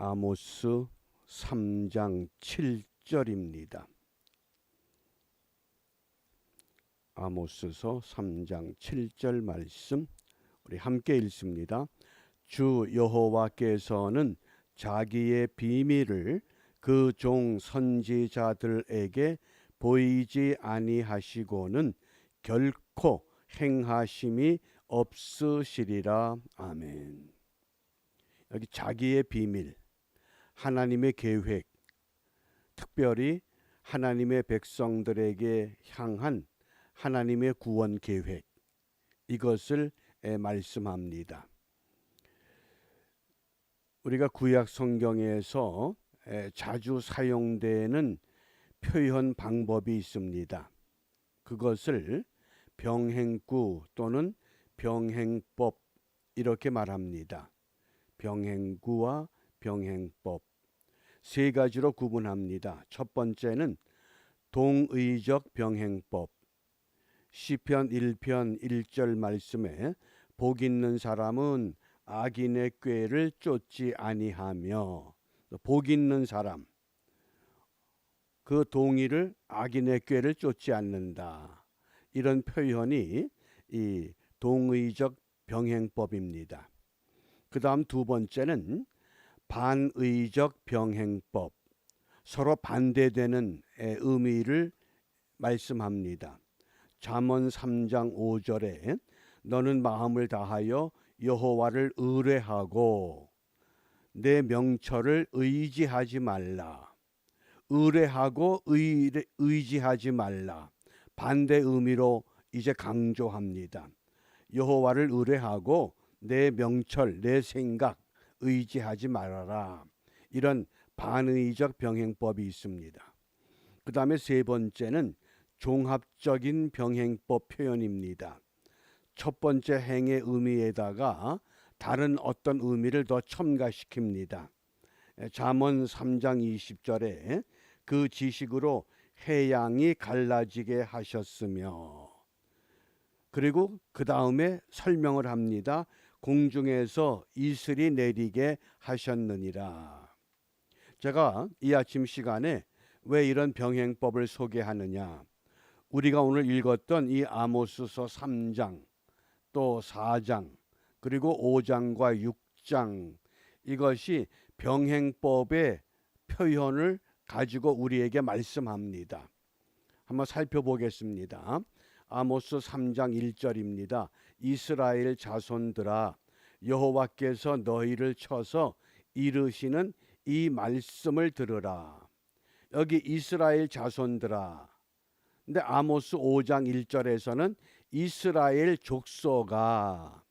아모스 3장 7절입니다. 아모스서 3장 7절 말씀 우리 함께 읽습니다. 주 여호와께서는 자기의 비밀을 그 종 선지자들에게 보이지 아니하시고는 결코 행하심이 없으시리라. 아멘. 여기 자기의 비밀, 하나님의 계획, 특별히 하나님의 백성들에게 향한 하나님의 구원 계획 이것을 말씀합니다. 우리가 구약 성경에서 자주 사용되는 표현 방법이 있습니다. 그것을 병행구 또는 병행법 이렇게 말합니다. 병행구와 병행법 세 가지로 구분합니다. 첫 번째는 동의적 병행법. 시편 1편 1절 말씀에 복 있는 사람은 악인의 꾀를 쫓지 아니하며 복 있는 사람 그 동의를 악인의 꾀를 쫓지 않는다. 이런 표현이 이 동의적 병행법입니다. 그 다음 두 번째는 반의적 병행법. 서로 반대되는 의미를 말씀합니다. 잠언 3장 5절에 너는 마음을 다하여 여호와를 의뢰하고 내 명철을 의지하지 말라. 의뢰하고 의뢰, 의지하지 말라. 반대 의미로 이제 강조합니다. 여호와를 의뢰하고 내 명철, 내 생각 의지하지 말아라. 이런 반의적 병행법이 있습니다. 그 다음에 세 번째는 종합적인 병행법 표현입니다. 첫 번째 행의 의미에다가 다른 어떤 의미를 더 첨가시킵니다. 잠언 3장 20절에 그 지식으로 해양이 갈라지게 하셨으며 그리고 그 다음에 설명을 합니다. 공중에서 이슬이 내리게 하셨느니라. 제가 이 아침 시간에 왜 이런 병행법을 소개하느냐? 우리가 오늘 읽었던 이 아모스서 3장 또 4장 그리고 5장과 6장 이것이 병행법의 표현을 가지고 우리에게 말씀합니다. 한번 살펴보겠습니다. 아모스 3장 1절입니다. 이스라엘 자손들아 여호와께서 너희를 쳐서 이르시는 이 말씀을 들으라. 여기 이스라엘 자손들아. 근데 아모스 5장 1절에서는 이스라엘 족소가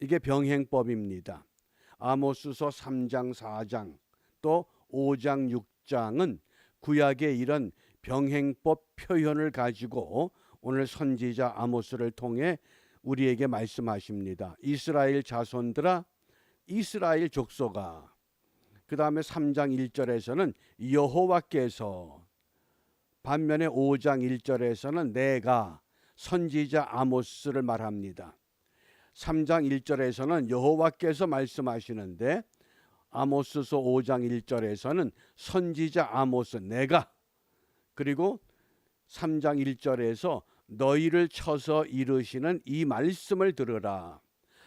이게 병행법입니다. 아모스서 3장 4장 또 5장 6장은 구약의 이런 병행법 표현을 가지고 오늘 선지자 아모스를 통해 우리에게 말씀하십니다. 이스라엘 자손들아 이스라엘 족소가 그 다음에 3장 1절에서는 여호와께서 반면에 5장 1절에서는 내가 선지자 아모스를 말합니다. 3장 1절에서는 여호와께서 말씀하시는데 아모스서 5장 1절에서는 선지자 아모스 내가 그리고 3장 1절에서 너희를 쳐서 이르시는 이 말씀을 들으라.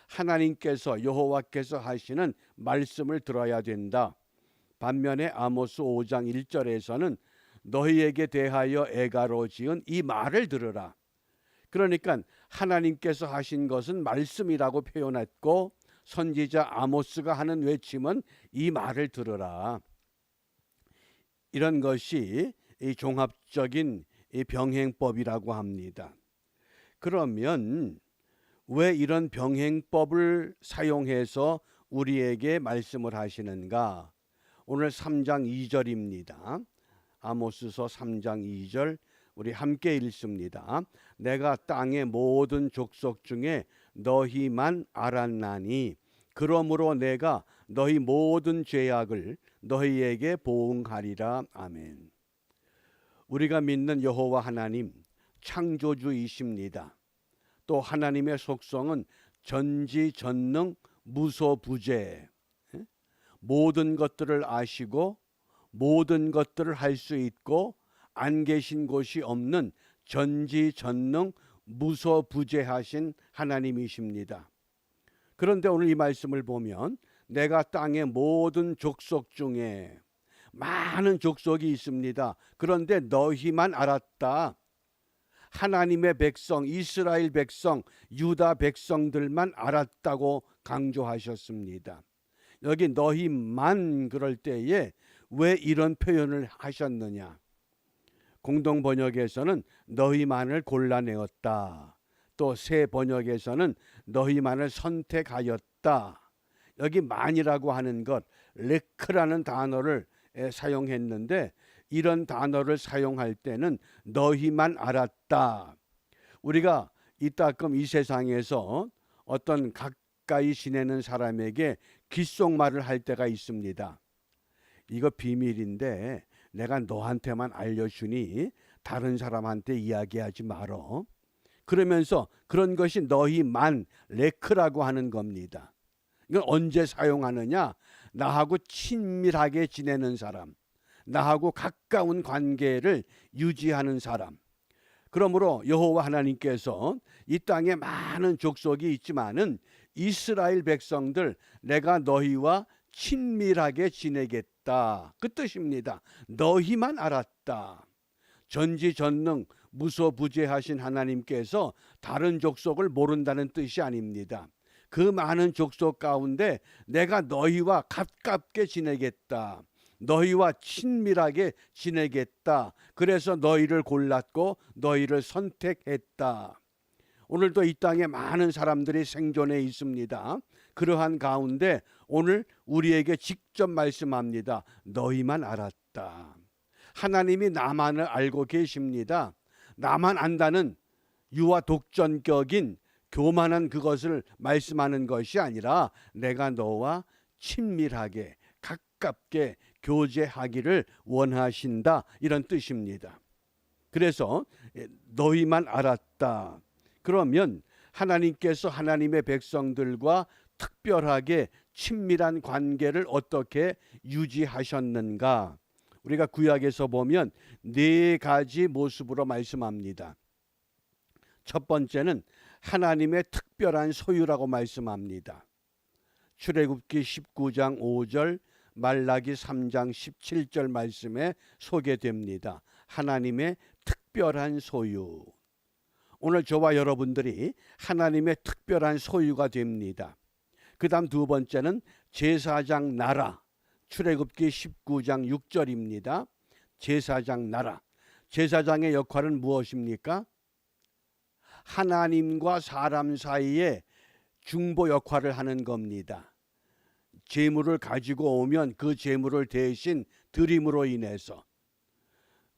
하나님께서 여호와께서 하시는 말씀을 들어야 된다. 반면에 아모스 5장 1절에서는 너희에게 대하여 애가로 지은 이 말을 들으라. 그러니까 하나님께서 하신 것은 말씀이라고 표현했고 선지자 아모스가 하는 외침은 이 말을 들으라. 이런 것이 이 종합적인 이 병행법이라고 합니다. 그러면 왜 이런 병행법을 사용해서 우리에게 말씀을 하시는가? 오늘 3장 2절입니다. 아모스서 3장 2절 우리 함께 읽습니다. 내가 땅의 모든 족속 중에 너희만 알았나니 그러므로 내가 너희 모든 죄악을 너희에게 보응하리라. 아멘. 우리가 믿는 여호와 하나님 창조주이십니다. 또 하나님의 속성은 전지전능 무소부재 모든 것들을 아시고 모든 것들을 할 수 있고 안 계신 곳이 없는 전지전능 무소부재하신 하나님이십니다. 그런데 오늘 이 말씀을 보면 내가 땅의 모든 족속 중에 많은 족속이 있습니다. 그런데 너희만 알았다. 하나님의 백성, 이스라엘 백성, 유다 백성들만 알았다고 강조하셨습니다. 여기 너희만 그럴 때에 왜 이런 표현을 하셨느냐? 공동 번역에서는 너희만을 골라내었다. 또 새 번역에서는 너희만을 선택하였다. 여기 만이라고 하는 것, 레크라는 단어를 사용했는데 이런 단어를 사용할 때는 너희만 알았다. 우리가 이따금 이 세상에서 어떤 가까이 지내는 사람에게 귓속말을 할 때가 있습니다. 이거 비밀인데 내가 너한테만 알려주니 다른 사람한테 이야기하지 말어. 그러면서 그런 것이 너희만 레크라고 하는 겁니다. 이건 언제 사용하느냐? 나하고 친밀하게 지내는 사람, 나하고 가까운 관계를 유지하는 사람. 그러므로 여호와 하나님께서 이 땅에 많은 족속이 있지만은 이스라엘 백성들 내가 너희와 친밀하게 지내겠다. 그 뜻입니다. 너희만 알았다. 전지전능 무소부재하신 하나님께서 다른 족속을 모른다는 뜻이 아닙니다. 그 많은 족속 가운데 내가 너희와 가깝게 지내겠다. 너희와 친밀하게 지내겠다. 그래서 너희를 골랐고 너희를 선택했다. 오늘도 이 땅에 많은 사람들이 생존해 있습니다. 그러한 가운데 오늘 우리에게 직접 말씀합니다. 너희만 알았다. 하나님이 나만을 알고 계십니다. 나만 안다는 유아 독전격인 교만한 그것을 말씀하는 것이 아니라 내가 너와 친밀하게 가깝게 교제하기를 원하신다 이런 뜻입니다. 그래서 너희만 알았다. 그러면 하나님께서 하나님의 백성들과 특별하게 친밀한 관계를 어떻게 유지하셨는가? 우리가 구약에서 보면 네 가지 모습으로 말씀합니다. 첫 번째는 하나님의 특별한 소유라고 말씀합니다. 출애굽기 19장 5절 말라기 3장 17절 말씀에 소개됩니다. 하나님의 특별한 소유. 오늘 저와 여러분들이 하나님의 특별한 소유가 됩니다. 그다음 두 번째는 제사장 나라. 출애굽기 19장 6절입니다. 제사장 나라. 제사장의 역할은 무엇입니까? 하나님과 사람 사이에 중보 역할을 하는 겁니다. 재물을 가지고 오면 그 재물을 대신 드림으로 인해서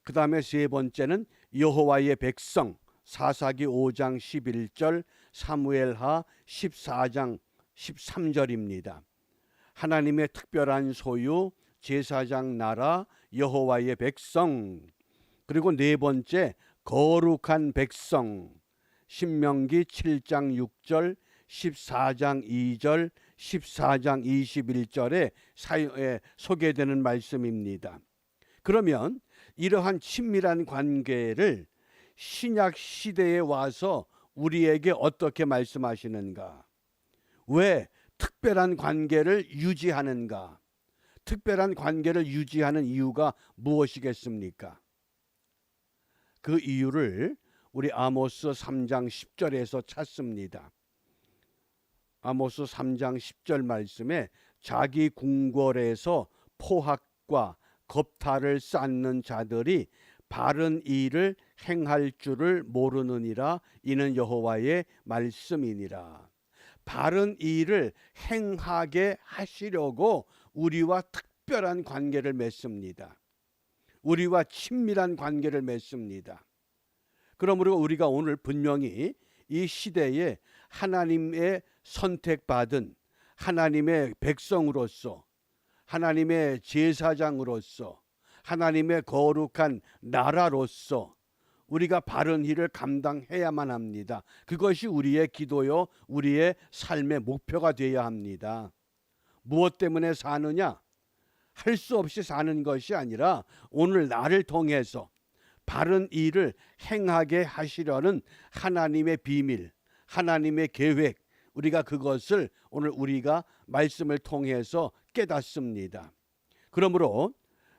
그 다음에 세 번째는 여호와의 백성 사사기 5장 11절 사무엘하 14장 13절입니다. 하나님의 특별한 소유 제사장 나라 여호와의 백성 그리고 네 번째 거룩한 백성 신명기 7장 6절 14장 2절 14장 21절에 사에 소개되는 말씀입니다. 그러면 이러한 친밀한 관계를 신약 시대에 와서 우리에게 어떻게 말씀하시는가? 왜 특별한 관계를 유지하는가? 특별한 관계를 유지하는 이유가 무엇이겠습니까? 그 이유를 우리 아모스 3장 10절에서 찾습니다. 아모스 3장 10절 말씀에 자기 궁궐에서 포악과 겁탈을 쌓는 자들이 바른 일을 행할 줄을 모르느니라 이는 여호와의 말씀이니라. 바른 일을 행하게 하시려고 우리와 특별한 관계를 맺습니다. 우리와 친밀한 관계를 맺습니다. 그러므로 우리가 오늘 분명히 이 시대에 하나님의 선택받은 하나님의 백성으로서 하나님의 제사장으로서 하나님의 거룩한 나라로서 우리가 바른 일을 감당해야만 합니다. 그것이 우리의 기도요, 우리의 삶의 목표가 되어야 합니다. 무엇 때문에 사느냐? 할 수 없이 사는 것이 아니라 오늘 나를 통해서 바른 일을 행하게 하시려는 하나님의 비밀, 하나님의 계획, 우리가 그것을 오늘 우리가 말씀을 통해서 깨닫습니다. 그러므로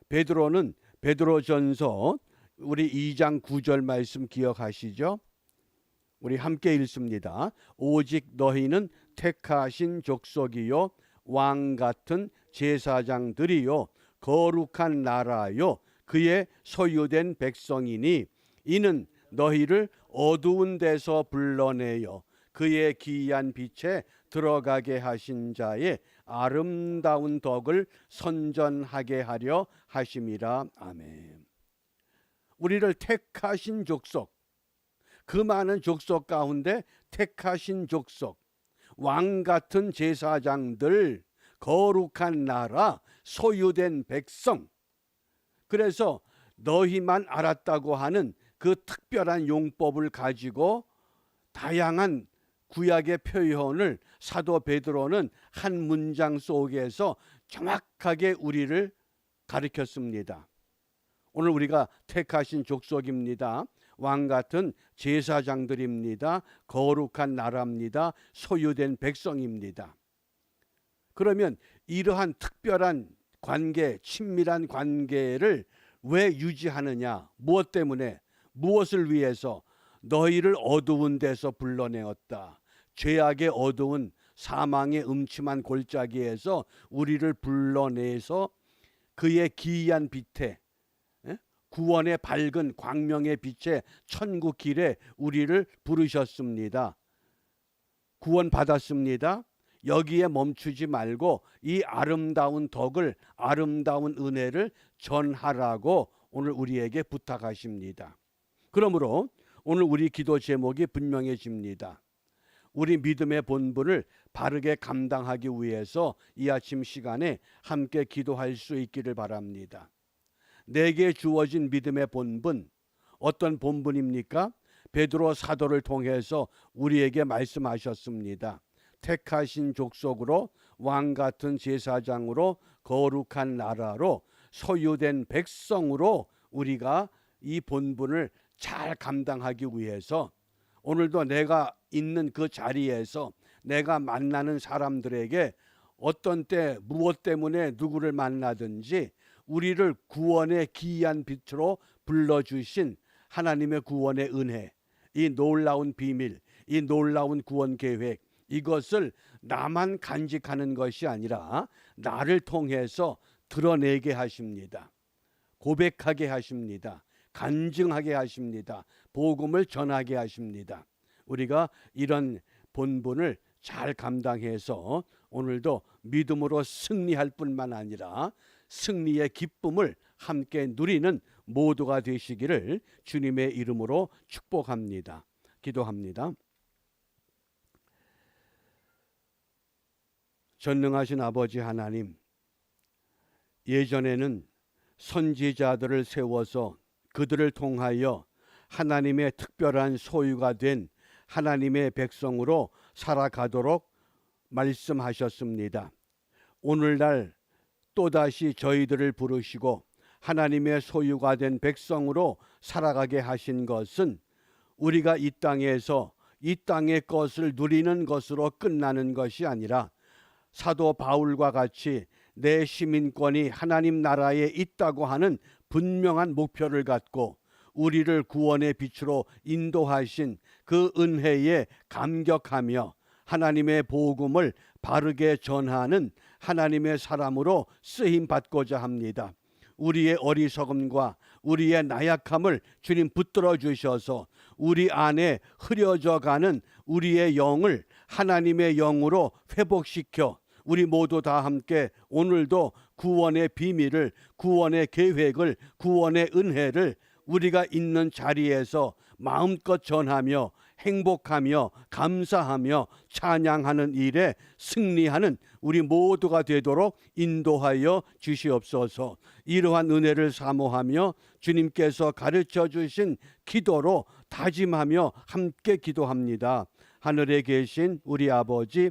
베드로는 베드로전서 우리 2장 9절 말씀 기억하시죠? 우리 함께 읽습니다. 오직 너희는 택하신 족속이요 왕 같은 제사장들이요 거룩한 나라요 그의 소유된 백성이니 이는 너희를 어두운 데서 불러내어 그의 기이한 빛에 들어가게 하신 자의 아름다운 덕을 선전하게 하려 하심이라 아멘. 우리를 택하신 족속 그 많은 족속 가운데 택하신 족속 왕 같은 제사장들 거룩한 나라 소유된 백성 그래서 너희만 알았다고 하는 그 특별한 용법을 가지고 다양한 구약의 표현을 사도 베드로는 한 문장 속에서 정확하게 우리를 가르쳤습니다. 오늘 우리가 택하신 족속입니다. 왕 같은 제사장들입니다. 거룩한 나라입니다. 소유된 백성입니다. 그러면 이러한 특별한 관계, 친밀한 관계를 왜 유지하느냐? 무엇 때문에? 무엇을 위해서? 너희를 어두운 데서 불러내었다. 죄악의 어두운 사망의 음침한 골짜기에서 우리를 불러내서 그의 기이한 빛에 예? 구원의 밝은 광명의 빛에 천국 길에 우리를 부르셨습니다. 구원 받았습니다. 여기에 멈추지 말고 이 아름다운 덕을 아름다운 은혜를 전하라고 오늘 우리에게 부탁하십니다. 그러므로 오늘 우리 기도 제목이 분명해집니다. 우리 믿음의 본분을 바르게 감당하기 위해서 이 아침 시간에 함께 기도할 수 있기를 바랍니다. 내게 주어진 믿음의 본분 어떤 본분입니까? 베드로 사도를 통해서 우리에게 말씀하셨습니다. 택하신 족속으로 왕 같은 제사장으로 거룩한 나라로 소유된 백성으로 우리가 이 본분을 잘 감당하기 위해서 오늘도 내가 있는 그 자리에서 내가 만나는 사람들에게 어떤 때 무엇 때문에 누구를 만나든지 우리를 구원의 기이한 빛으로 불러주신 하나님의 구원의 은혜, 이 놀라운 비밀, 이 놀라운 구원 계획, 이것을 나만 간직하는 것이 아니라 나를 통해서 드러내게 하십니다. 고백하게 하십니다. 간증하게 하십니다. 복음을 전하게 하십니다. 우리가 이런 본분을 잘 감당해서 오늘도 믿음으로 승리할 뿐만 아니라 승리의 기쁨을 함께 누리는 모두가 되시기를 주님의 이름으로 축복합니다. 기도합니다. 전능하신 아버지 하나님, 예전에는 선지자들을 세워서 그들을 통하여 하나님의 특별한 소유가 된 하나님의 백성으로 살아가도록 말씀하셨습니다. 오늘날 또다시 저희들을 부르시고 하나님의 소유가 된 백성으로 살아가게 하신 것은 우리가 이 땅에서 이 땅의 것을 누리는 것으로 끝나는 것이 아니라 사도 바울과 같이 내 시민권이 하나님 나라에 있다고 하는 분명한 목표를 갖고 우리를 구원의 빛으로 인도하신 그 은혜에 감격하며 하나님의 복음을 바르게 전하는 하나님의 사람으로 쓰임 받고자 합니다. 우리의 어리석음과 우리의 나약함을 주님 붙들어 주셔서 우리 안에 흐려져 가는 우리의 영을 하나님의 영으로 회복시켜 우리 모두 다 함께 오늘도 구원의 비밀을 구원의 계획을 구원의 은혜를 우리가 있는 자리에서 마음껏 전하며 행복하며 감사하며 찬양하는 일에 승리하는 우리 모두가 되도록 인도하여 주시옵소서. 이러한 은혜를 사모하며 주님께서 가르쳐 주신 기도로 다짐하며 함께 기도합니다. 하늘에 계신 우리 아버지